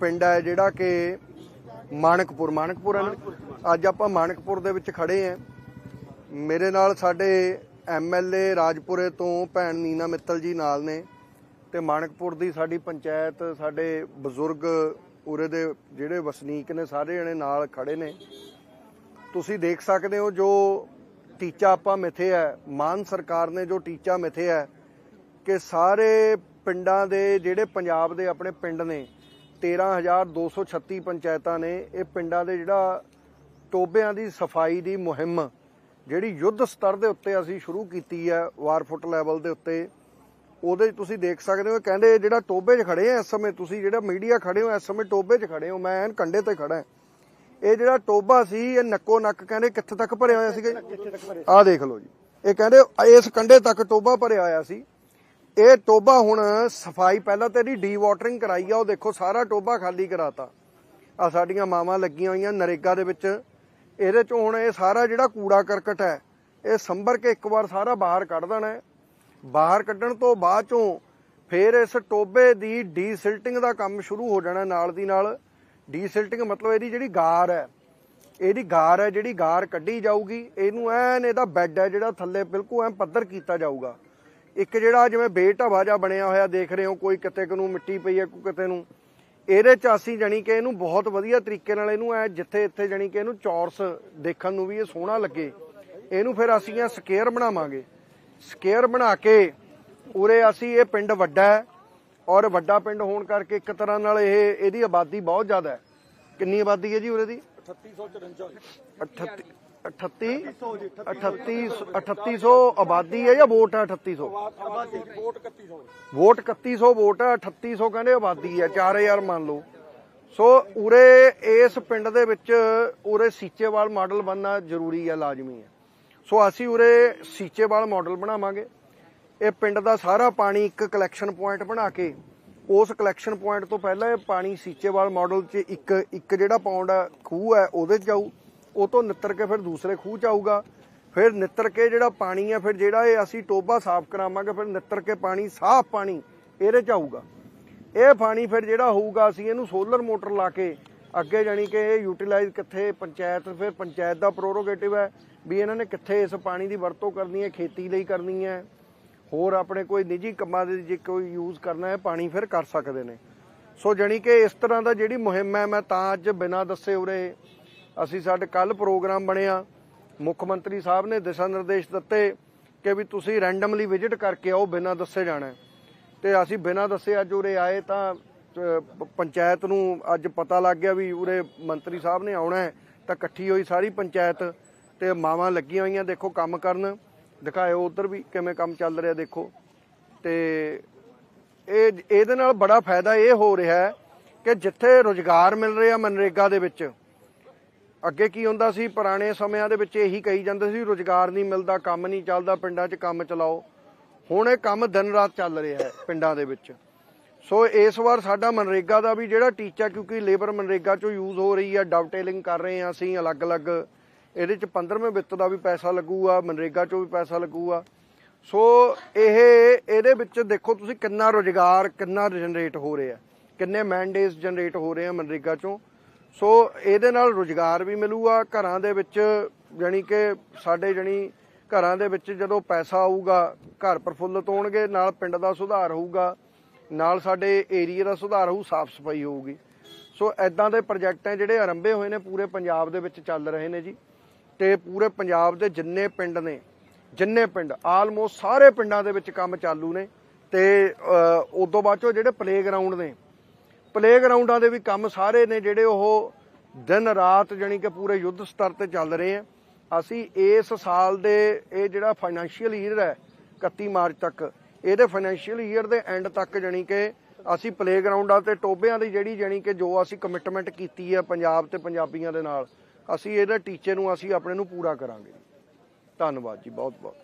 ਪਿੰਡ ਹੈ ਜਿਹੜਾ ਕਿ ਮਾਨਕਪੁਰ ਮਾਨਕਪੁਰ ਹੈ ਨਾ? ਅੱਜ ਆਪਾਂ ਮਾਨਕਪੁਰ ਦੇ ਵਿੱਚ ਖੜੇ ਆਂ ਮੇਰੇ ਨਾਲ ਸਾਡੇ ਐਮਐਲਏ ਰਾਜਪੁਰੇ ਤੋਂ ਭੈਣ ਨੀਨਾ ਮਿੱਤਲ ਜੀ ਨਾਲ ਨੇ ਤੇ ਮਾਨਕਪੁਰ ਦੀ ਸਾਡੀ ਪੰਚਾਇਤ ਸਾਡੇ ਬਜ਼ੁਰਗ ਉਰੇ ਦੇ ਜਿਹੜੇ ਵਸਨੀਕ ਨੇ ਸਾਰੇ ਜਣੇ ਨਾਲ ਖੜੇ ਨੇ। ਤੁਸੀਂ ਦੇਖ ਸਕਦੇ ਹੋ ਜੋ ਟੀਚਾ ਆਪਾਂ ਮਿਥਿਆ ਹੈ ਮਾਨ ਸਰਕਾਰ ਨੇ ਜੋ ਟੀਚਾ ਮਿਥਿਆ ਹੈ ਕਿ ਸਾਰੇ ਪਿੰਡਾਂ ਦੇ ਜਿਹੜੇ ਪੰਜਾਬ ਦੇ ਆਪਣੇ ਪਿੰਡ ਨੇ 13236 ਪੰਚਾਇਤਾਂ ਨੇ ਇਹ ਪਿੰਡਾਂ ਦੇ ਜਿਹੜਾ ਟੋਬਿਆਂ ਦੀ ਸਫ਼ਾਈ ਦੀ ਮੁਹਿੰਮ ਜਿਹੜੀ ਯੁੱਧ ਸਤਰ ਦੇ ਉੱਤੇ ਅਸੀਂ ਸ਼ੁਰੂ ਕੀਤੀ ਹੈ ਵਾਰ ਫੁੱਟ ਲੈਵਲ ਦੇ ਉੱਤੇ ਉਹਦੇ ਤੁਸੀਂ ਦੇਖ ਸਕਦੇ ਹੋ ਕਹਿੰਦੇ ਜਿਹੜਾ ਟੋਬੇ 'ਚ ਖੜੇ ਆ ਇਸ ਸਮੇਂ ਤੁਸੀਂ ਜਿਹੜਾ ਮੀਡੀਆ ਖੜੇ ਹੋ ਇਸ ਸਮੇਂ ਟੋਬੇ 'ਚ ਖੜੇ ਹੋ ਮੈਂ ਐਨ ਕੰਡੇ ਤੇ ਖੜਾ। ਇਹ ਜਿਹੜਾ ਟੋਬਾ ਸੀ ਇਹ ਨੱਕੋ ਨੱਕ ਕਹਿੰਦੇ ਕਿੱਥੇ ਤੱਕ ਭਰਿਆ ਹੋਇਆ ਸੀਗਾ ਆਹ ਦੇਖ ਲਓ ਜੀ। ਇਹ ਕਹਿੰਦੇ ਇਸ ਕੰਡੇ ਤੱਕ ਟੋਬਾ ਭਰਿਆ ਹੋਇਆ ਸੀ। ਇਹ ਟੋਬਾ ਹੁਣ ਸਫ਼ਾਈ ਪਹਿਲਾਂ ਤੇ ਇਹਦੀ ਡੀ ਵਾਟਰਿੰਗ ਕਰਾਈ ਆ, ਉਹ ਦੇਖੋ ਸਾਰਾ ਟੋਬਾ ਖਾਲੀ ਕਰਾਤਾ। ਆ ਸਾਡੀਆਂ ਮਾਵਾਂ ਲੱਗੀਆਂ ਹੋਈਆਂ ਨਰੇਗਾ ਦੇ ਵਿੱਚ। ਇਹਦੇ ਚੋਂ ਹੁਣ ਇਹ ਸਾਰਾ ਜਿਹੜਾ ਕੂੜਾ ਕਰਕਟ ਹੈ, ਇਹ ਸੰਭਰ ਕੇ ਇੱਕ ਵਾਰ ਸਾਰਾ ਬਾਹਰ ਕੱਢ ਦੇਣਾ ਹੈ। ਬਾਹਰ ਕੱਢਣ ਤੋਂ ਬਾਅਦ ਚੋਂ ਫਿਰ ਇਸ ਟੋਬੇ ਦੀ ਡੀਸਿਲਟਿੰਗ ਦਾ ਕੰਮ ਸ਼ੁਰੂ ਹੋ ਜਾਣਾ ਨਾਲ ਦੀ ਨਾਲ। ਡੀਸਿਲਟਿੰਗ ਮਤਲਬ ਇਹਦੀ ਜਿਹੜੀ ਗਾਰ ਹੈ, ਇਹਦੀ ਗਾਰ ਹੈ ਜਿਹੜੀ ਗਾਰ ਕੱਢੀ ਜਾਊਗੀ। ਇਹਨੂੰ ਐਨ ਇਹਦਾ ਬੈੱਡ ਹੈ ਜਿਹੜਾ ਥੱਲੇ ਬਿਲਕੁਲ ਐਨ ਪੱਧਰ ਕੀਤਾ ਜਾਊਗਾ। ਇੱਕ ਜਿਹੜਾ ਜਿਵੇਂ ਬੇਢਵਾ ਜਿਹਾ ਬਣਿਆ ਹੋਇਆ ਦੇਖ ਰਹੇ ਹੋ ਕੋਈ ਕਿਤੇ ਕੁ ਨੂੰ ਮਿੱਟੀ ਪਈ ਹੈ ਕੋਈ ਕਿਤੇ ਨੂੰ। ਇਹਦੇ ਚ ਅਸੀਂ ਜਾਣੀ ਕਿ ਇਹਨੂੰ ਬਹੁਤ ਵਧੀਆ ਤਰੀਕੇ ਨਾਲ ਇਹਨੂੰ ਐ ਜਿੱਥੇ ਇੱਥੇ ਜਾਣੀ ਕਿ ਇਹਨੂੰ ਚੌਰਸ ਦੇਖਣ ਨੂੰ ਵੀ ਇਹ ਸੋਹਣਾ ਲੱਗੇ। ਇਹਨੂੰ ਫਿਰ ਅਸੀਂ ਇਹ ਸਕੁਅਰ ਬਣਾਵਾਂਗੇ। ਸਕੁਅਰ ਬਣਾ ਕੇ ਉਰੇ ਅਸੀਂ ਇਹ ਪਿੰਡ ਵੱਡਾ ਹੈ ਔਰ ਵੱਡਾ ਪਿੰਡ ਹੋਣ ਕਰਕੇ ਇੱਕ ਤਰ੍ਹਾਂ ਨਾਲ ਇਹ ਇਹਦੀ ਆਬਾਦੀ ਬਹੁਤ ਜ਼ਿਆਦਾ ਹੈ। ਕਿੰਨੀ ਆਬਾਦੀ ਹੈ ਜੀ ਉਰੇ ਦੀ? 38 38 38 3800 ਆਬਾਦੀ ਹੈ ਜਾਂ ਵੋਟ ਹੈ 3800 ਵੋਟ 3100 ਵੋਟ ਹੈ 3800 ਕਹਿੰਦੇ ਆਬਾਦੀ ਹੈ 4000 ਮੰਨ ਲਓ। ਸੋ ਉਰੇ ਇਸ ਪਿੰਡ ਦੇ ਵਿੱਚ ਉਰੇ ਸੀਚੇਵਾਲ ਮਾਡਲ ਬਣਨਾ ਜ਼ਰੂਰੀ ਹੈ ਲਾਜ਼ਮੀ ਹੈ। ਸੋ ਅਸੀਂ ਉਰੇ ਸੀਚੇਵਾਲ ਮਾਡਲ ਬਣਾਵਾਂਗੇ। ਇਹ ਪਿੰਡ ਦਾ ਸਾਰਾ ਪਾਣੀ ਇੱਕ ਕਲੈਕਸ਼ਨ ਪੁਆਇੰਟ ਬਣਾ ਕੇ ਉਸ ਕਲੈਕਸ਼ਨ ਪੁਆਇੰਟ ਤੋਂ ਪਹਿਲਾਂ ਇਹ ਪਾਣੀ ਸੀਚੇਵਾਲ ਮਾਡਲ 'ਚ ਇੱਕ ਇੱਕ ਜਿਹੜਾ ਪੌਂਡ ਹੈ ਖੂਹ ਹੈ ਉਹਦੇ 'ਚ ਜਾਊ। ਉਹ ਤੋਂ ਨਿੱਤਰ ਕੇ ਫਿਰ ਦੂਸਰੇ ਖੂਹ 'ਚ ਆਊਗਾ। ਫਿਰ ਨਿੱਤਰ ਕੇ ਜਿਹੜਾ ਪਾਣੀ ਹੈ ਫਿਰ ਜਿਹੜਾ ਇਹ ਅਸੀਂ ਟੋਬਾ ਸਾਫ਼ ਕਰਾਵਾਂਗੇ, ਫਿਰ ਨਿੱਤਰ ਕੇ ਪਾਣੀ, ਸਾਫ਼ ਪਾਣੀ ਇਹਦੇ 'ਚ ਆਊਗਾ। ਇਹ ਪਾਣੀ ਫਿਰ ਜਿਹੜਾ ਹੋਊਗਾ, ਅਸੀਂ ਇਹਨੂੰ ਸੋਲਰ ਮੋਟਰ ਲਾ ਕੇ ਅੱਗੇ ਜਾਣੀ ਕਿ ਇਹ ਯੂਟਿਲਾਈਜ਼ ਕਿੱਥੇ, ਪੰਚਾਇਤ, ਫਿਰ ਪੰਚਾਇਤ ਦਾ ਪ੍ਰੋਰੋਗੇਟਿਵ ਹੈ ਵੀ ਇਹਨਾਂ ਨੇ ਕਿੱਥੇ ਇਸ ਪਾਣੀ ਦੀ ਵਰਤੋਂ ਕਰਨੀ ਹੈ, ਖੇਤੀ ਲਈ ਕਰਨੀ ਹੈ। ਹੋਰ ਆਪਣੇ ਕੋਈ ਨਿੱਜੀ ਕੰਮਾਂ ਦੇ ਜੇ ਕੋਈ ਯੂਜ਼ ਕਰਨਾ ਹੈ, ਪਾਣੀ ਫਿਰ ਕਰ ਸਕਦੇ ਨੇ। ਸੋ ਜਾਣੀ ਕਿ ਇਸ ਤਰ੍ਹਾਂ ਦਾ ਜਿਹੜੀ ਮੁਹਿੰਮ ਹੈ, ਮੈਂ ਤਾਂ ਅੱਜ ਬਿਨਾਂ ਦੱਸੇ ਉਰੇ ਅਸੀਂ ਸਾਡੇ ਕੱਲ ਪ੍ਰੋਗਰਾਮ ਬਣਿਆ। ਮੁੱਖ ਮੰਤਰੀ ਸਾਹਿਬ ਨੇ ਦਿਸ਼ਾ ਨਿਰਦੇਸ਼ ਦਿੱਤੇ ਕਿ ਵੀ ਤੁਸੀਂ ਰੈਂਡਮਲੀ ਵਿਜ਼ਿਟ ਕਰਕੇ ਆਓ, ਬਿਨਾਂ ਦੱਸੇ ਜਾਣਾ ਹੈ। ਤੇ ਅਸੀਂ ਬਿਨਾਂ ਦੱਸੇ ਅੱਜ ਉਰੇ ਆਏ ਤਾਂ ਪੰਚਾਇਤ ਨੂੰ ਅੱਜ ਪਤਾ ਲੱਗ ਗਿਆ ਵੀ ਉਰੇ ਮੰਤਰੀ ਸਾਹਿਬ ਨੇ ਆਉਣਾ ਹੈ। ਤਾਂ ਇਕੱਠੀ ਹੋਈ ਸਾਰੀ ਪੰਚਾਇਤ ਤੇ ਮਾਵਾਂ ਲੱਗੀਆਂ ਹੋਈਆਂ, ਦੇਖੋ ਕੰਮ ਕਰਨ। ਦਿਖਾਇਓ ਉਧਰ ਵੀ ਕਿਵੇਂ ਕੰਮ ਚੱਲ ਰਿਹਾ, ਦੇਖੋ। ਤੇ ਇਹ, ਇਹਦੇ ਨਾਲ ਬੜਾ ਫਾਇਦਾ ਇਹ ਹੋ ਰਿਹਾ ਹੈ ਕਿ ਜਿੱਥੇ ਰੋਜ਼ਗਾਰ ਮਿਲ ਰਿਹਾ ਮਨਰੇਗਾ ਦੇ ਵਿੱਚ ਅੱਗੇ ਕੀ ਹੁੰਦਾ ਸੀ, ਪੁਰਾਣੇ ਸਮਿਆਂ ਦੇ ਵਿੱਚ ਇਹੀ ਕਹੀ ਜਾਂਦੇ ਸੀ, ਰੋਜ਼ਗਾਰ ਨਹੀਂ ਮਿਲਦਾ, ਕੰਮ ਨਹੀਂ ਚੱਲਦਾ, ਪਿੰਡਾਂ 'ਚ ਕੰਮ ਚਲਾਓ। ਹੁਣ ਇਹ ਕੰਮ ਦਿਨ ਰਾਤ ਚੱਲ ਰਿਹਾ ਹੈ ਪਿੰਡਾਂ ਦੇ ਵਿੱਚ। ਸੋ ਇਸ ਵਾਰ ਸਾਡਾ ਮਨਰੇਗਾ ਦਾ ਵੀ ਜਿਹੜਾ ਟੀਚਾ, ਕਿਉਂਕਿ ਲੇਬਰ ਮਨਰੇਗਾ 'ਚੋਂ ਯੂਜ਼ ਹੋ ਰਹੀ ਹੈ ਡਵਟੇਲਿੰਗ ਕਰ ਰਹੇ ਹਾਂ ਅਸੀਂ ਅਲੱਗ-ਅਲੱਗ। ਇਹਦੇ 'ਚ 15ਵੇਂ ਵਿੱਤ ਦਾ ਵੀ ਪੈਸਾ ਲੱਗੂਗਾ, ਮਨਰੇਗਾ 'ਚੋਂ ਵੀ ਪੈਸਾ ਲੱਗੂਗਾ। ਸੋ ਇਹ, ਇਹਦੇ ਵਿੱਚ ਦੇਖੋ ਤੁਸੀਂ ਕਿੰਨਾ ਰੋਜ਼ਗਾਰ, ਕਿੰਨਾ ਜਨਰੇਟ ਹੋ ਰਿਹਾ। ਕਿੰਨੇ ਮੈਂਡੇਜ਼ ਜਨਰੇਟ ਹੋ ਰਹੇ ਆ ਮਨਰੇਗਾ 'ਚੋਂ। ਸੋ ਇਹਦੇ ਨਾਲ ਰੋਜ਼ਗਾਰ ਵੀ ਮਿਲੂਗਾ ਘਰਾਂ ਦੇ ਵਿੱਚ ਜਾਣੀ ਕਿ ਸਾਡੇ ਜਾਣੀ ਘਰਾਂ ਦੇ ਵਿੱਚ ਜਦੋਂ ਪੈਸਾ ਆਊਗਾ ਘਰ ਪ੍ਰਫੁੱਲਤ ਹੋਣਗੇ ਨਾਲ ਪਿੰਡ ਦਾ ਸੁਧਾਰ ਹੋਊਗਾ ਨਾਲ ਸਾਡੇ ਏਰੀਆ ਦਾ ਸੁਧਾਰ ਹੋਊ ਸਾਫ਼ ਸਫ਼ਾਈ ਹੋਊਗੀ। ਸੋ ਐਦਾਂ ਦੇ ਪ੍ਰੋਜੈਕਟ ਹੈ ਜਿਹੜੇ ਆਰੰਭੇ ਹੋਏ ਨੇ ਪੂਰੇ ਪੰਜਾਬ ਦੇ ਵਿੱਚ ਚੱਲ ਰਹੇ ਨੇ ਜੀ। ਤੇ ਪੂਰੇ ਪੰਜਾਬ ਦੇ ਜਿੰਨੇ ਪਿੰਡ ਨੇ ਜਿੰਨੇ ਪਿੰਡ ਆਲਮੋਸਟ ਸਾਰੇ ਪਿੰਡਾਂ ਦੇ ਵਿੱਚ ਕੰਮ ਚਾਲੂ ਨੇ। ਤੇ ਅ, ਉਦੋਂ ਬਾਅਦ ਚੋਂ ਜਿਹੜੇ ਪਲੇਗਰਾਉਂਡ ਨੇ ਪਲੇਗਰਾਉਂਡਾਂ ਦੇ ਵੀ ਕੰਮ ਸਾਰੇ ਨੇ ਜਿਹੜੇ ਉਹ ਦਿਨ ਰਾਤ ਜਾਣੀ ਕਿ ਪੂਰੇ ਯੁੱਧ ਸਤਰ ਤੇ ਚੱਲ ਰਹੇ ਆ। ਅਸੀਂ ਇਸ ਸਾਲ ਦੇ ਇਹ ਜਿਹੜਾ ਫਾਈਨੈਂਸ਼ੀਅਲ ਈਅਰ ਹੈ 31 ਮਾਰਚ ਤੱਕ, ਇਹਦੇ ਫਾਈਨੈਂਸ਼ੀਅਲ ਈਅਰ ਦੇ ਐਂਡ ਤੱਕ ਜਾਣੀ ਕਿ ਅਸੀਂ ਪਲੇਗਰਾਉਂਡਾਂ ਤੇ ਟੋਬਿਆਂ ਦੀ ਜਿਹੜੀ ਜਾਣੀ ਕਿ ਜੋ ਅਸੀਂ ਕਮਿਟਮੈਂਟ ਕੀਤੀ ਹੈ ਪੰਜਾਬ ਤੇ ਪੰਜਾਬੀਆਂ ਦੇ ਨਾਲ, ਅਸੀਂ ਇਹਦੇ ਟੀਚੇ ਨੂੰ ਅਸੀਂ ਆਪਣੇ ਨੂੰ ਪੂਰਾ ਕਰਾਂਗੇ। ਧੰਨਵਾਦ ਜੀ ਬਹੁਤ ਬਹੁਤ